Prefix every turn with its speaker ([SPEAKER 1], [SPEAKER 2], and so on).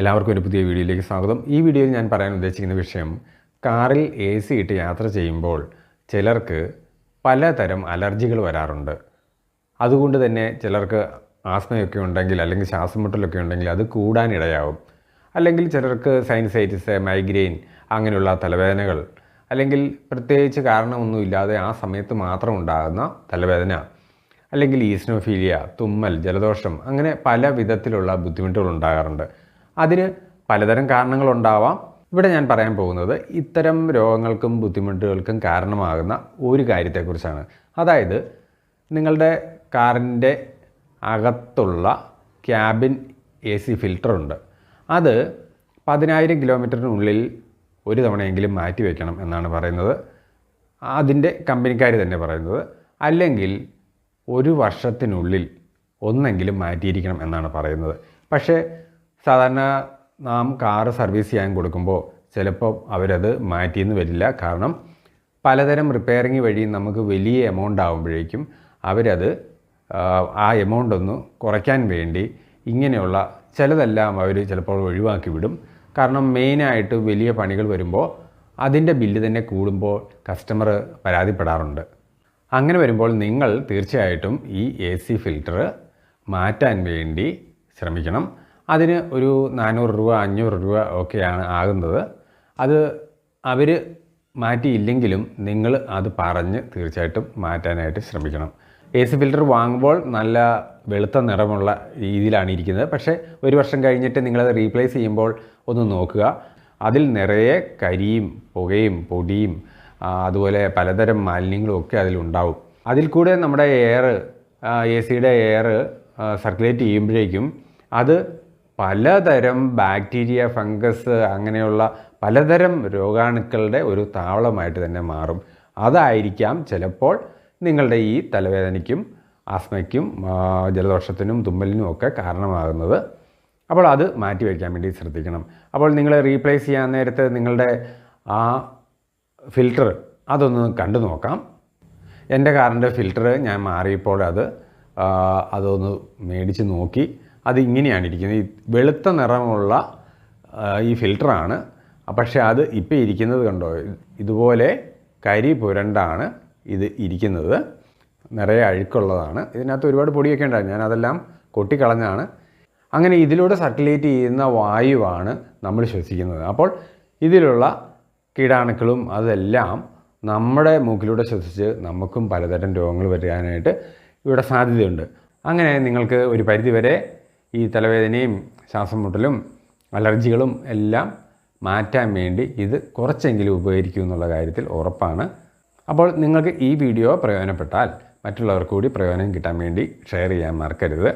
[SPEAKER 1] എല്ലാവർക്കും ഒരു പുതിയ വീഡിയോയിലേക്ക് സ്വാഗതം. ഈ വീഡിയോയിൽ ഞാൻ പറയാൻ ഉദ്ദേശിക്കുന്ന വിഷയം കാറിൽ എ സി ഇട്ട് യാത്ര ചെയ്യുമ്പോൾ ചിലർക്ക് പലതരം അലർജികൾ വരാറുണ്ട്. അതുകൊണ്ട് തന്നെ ചിലർക്ക് ആസ്മയൊക്കെ ഉണ്ടെങ്കിൽ അല്ലെങ്കിൽ ശ്വാസം മുട്ടലൊക്കെ ഉണ്ടെങ്കിൽ അത് കൂടാനിടയാവും അല്ലെങ്കിൽ ചിലർക്ക് സൈനസൈറ്റിസ് മൈഗ്രെയിൻ അങ്ങനെയുള്ള തലവേദനകൾ അല്ലെങ്കിൽ പ്രത്യേകിച്ച് കാരണമൊന്നുമില്ലാതെ ആ സമയത്ത് മാത്രം ഉണ്ടാകുന്ന തലവേദന അല്ലെങ്കിൽ ഈസ്നോഫീലിയ തുമ്മൽ ജലദോഷം അങ്ങനെ പല വിധത്തിലുള്ള ബുദ്ധിമുട്ടുകൾ ഉണ്ടാകാറുണ്ട്. അതിന് പലതരം കാരണങ്ങളുണ്ടാവാം. ഇവിടെ ഞാൻ പറയാൻ പോകുന്നത് ഇത്തരം രോഗങ്ങൾക്കും ബുദ്ധിമുട്ടുകൾക്കും കാരണമാകുന്ന ഒരു കാര്യത്തെക്കുറിച്ചാണ്. അതായത് നിങ്ങളുടെ കാറിന്റെ അകത്തുള്ള ക്യാബിൻ എ സി ഫിൽറ്ററുണ്ട് അത് പതിനായിരം കിലോമീറ്ററിനുള്ളിൽ ഒരു തവണയെങ്കിലും മാറ്റി വയ്ക്കണം എന്നാണ് പറയുന്നത്. അതിന്റെ കമ്പനിക്കാർ തന്നെ പറയുന്നത്. അല്ലെങ്കിൽ ഒരു വർഷത്തിനുള്ളിൽ ഒന്നെങ്കിലും മാറ്റിയിരിക്കണം എന്നാണ് പറയുന്നത്. പക്ഷേ സാധാരണ നാം കാറ് സർവീസ് ചെയ്യാൻ കൊടുക്കുമ്പോൾ ചിലപ്പോൾ അവരത് മാറ്റിയെന്ന് വരില്ല. കാരണം പലതരം റിപ്പയറിങ് വഴി നമുക്ക് വലിയ എമൗണ്ട് ആകുമ്പോഴേക്കും അവരത് ആ, എമൗണ്ട് ഒന്ന് കുറയ്ക്കാൻ വേണ്ടി ഇങ്ങനെയുള്ള ചിലതെല്ലാം അവർ ചിലപ്പോൾ ഒഴിവാക്കി വിടും. കാരണം മെയിനായിട്ട് വലിയ പണികൾ വരുമ്പോൾ അതിന്റെ ബില്ല് തന്നെ കൂടുമ്പോൾ കസ്റ്റമർ പരാതിപ്പെടാറുണ്ട്. അങ്ങനെ വരുമ്പോൾ നിങ്ങൾ തീർച്ചയായിട്ടും ഈ എ സി ഫിൽറ്റർ മാറ്റാൻ വേണ്ടി ശ്രമിക്കണം. അതിന് ഒരു നാനൂറ് രൂപ അഞ്ഞൂറ് രൂപ ഒക്കെയാണ് ആകുന്നത്. അത് അവർ മാറ്റിയില്ലെങ്കിലും നിങ്ങൾ അത് പറഞ്ഞ് തീർച്ചയായിട്ടും മാറ്റാനായിട്ട് ശ്രമിക്കണം. എ സി ഫിൽറ്റർ വാങ്ങുമ്പോൾ നല്ല വെളുത്ത നിറമുള്ള രീതിയിലാണ് ഇരിക്കുന്നത്. പക്ഷേ ഒരു വർഷം കഴിഞ്ഞിട്ട് നിങ്ങളത് റീപ്ലേസ് ചെയ്യുമ്പോൾ ഒന്ന് നോക്കുക. അതിൽ നിറയെ കരിയും പുകയും പൊടിയും അതുപോലെ പലതരം മാലിന്യങ്ങളും ഒക്കെ അതിലുണ്ടാവും അതിൽ കൂടെ നമ്മുടെ എയർ എ സിയുടെ എയർ സർക്കുലേറ്റ് ചെയ്യുമ്പോഴേക്കും അത് പലതരം ബാക്ടീരിയ ഫംഗസ് അങ്ങനെയുള്ള പലതരം രോഗാണുക്കളുടെ ഒരു താവളമായിട്ട് തന്നെ മാറും. അതായിരിക്കാം ചിലപ്പോൾ നിങ്ങളുടെ ഈ തലവേദനയ്ക്കും ആസ്മയ്ക്കും ജലദോഷത്തിനും തുമ്മലിനും ഒക്കെ കാരണമാകുന്നത്. അപ്പോൾ അത് മാറ്റി വയ്ക്കാൻ വേണ്ടി ശ്രദ്ധിക്കണം. അപ്പോൾ നിങ്ങൾ റീപ്ലേസ് ചെയ്യാൻ നേരത്തെ നിങ്ങളുടെ ആ ഫിൽറ്റർ അതൊന്ന് കണ്ടു നോക്കാം. എന്റെ കാറിന്റെ ഫിൽറ്റർ ഞാൻ മാറിയപ്പോൾ അത് അതൊന്ന് മേടിച്ച് നോക്കി. അത് ഇങ്ങനെയാണ് ഇരിക്കുന്നത്. ഈ വെളുത്ത നിറമുള്ള ഈ ഫിൽറ്ററാണ് പക്ഷേ അത് ഇപ്പോൾ ഇരിക്കുന്നത് കണ്ടോ? ഇതുപോലെ കരി പുരണ്ടാണ് ഇത് ഇരിക്കുന്നത്. നിറയെ അഴുക്കുള്ളതാണ്. ഇതിനകത്ത് ഒരുപാട് പൊടിയൊക്കെ ഉണ്ടായിരുന്നു. ഞാൻ അതെല്ലാം കൊട്ടിക്കളഞ്ഞാണ് അങ്ങനെ ഇതിലൂടെ സർക്കുലേറ്റ് ചെയ്യുന്ന വായുവാണ് നമ്മൾ ശ്വസിക്കുന്നത്. അപ്പോൾ ഇതിലുള്ള കീടാണുക്കളും അതെല്ലാം നമ്മുടെ മൂക്കിലൂടെ ശ്വസിച്ച് നമുക്കും പലതരം രോഗങ്ങൾ വരാനായിട്ട് ഇവിടെ സാധ്യതയുണ്ട്. അങ്ങനെ നിങ്ങൾക്ക് ഒരു പരിധിവരെ ഈ തലവേദനയും ശ്വാസം മുട്ടലും അലർജികളും എല്ലാം മാറ്റാൻ വേണ്ടി ഇത് കുറച്ചെങ്കിലും ഉപകരിക്കും എന്നുള്ള കാര്യത്തിൽ ഉറപ്പാണ്. അപ്പോൾ നിങ്ങൾക്ക് ഈ വീഡിയോ പ്രയോജനപ്പെട്ടാൽ മറ്റുള്ളവർക്ക് കൂടി പ്രയോജനം കിട്ടാൻ വേണ്ടി ഷെയർ ചെയ്യാൻ മറക്കരുത്.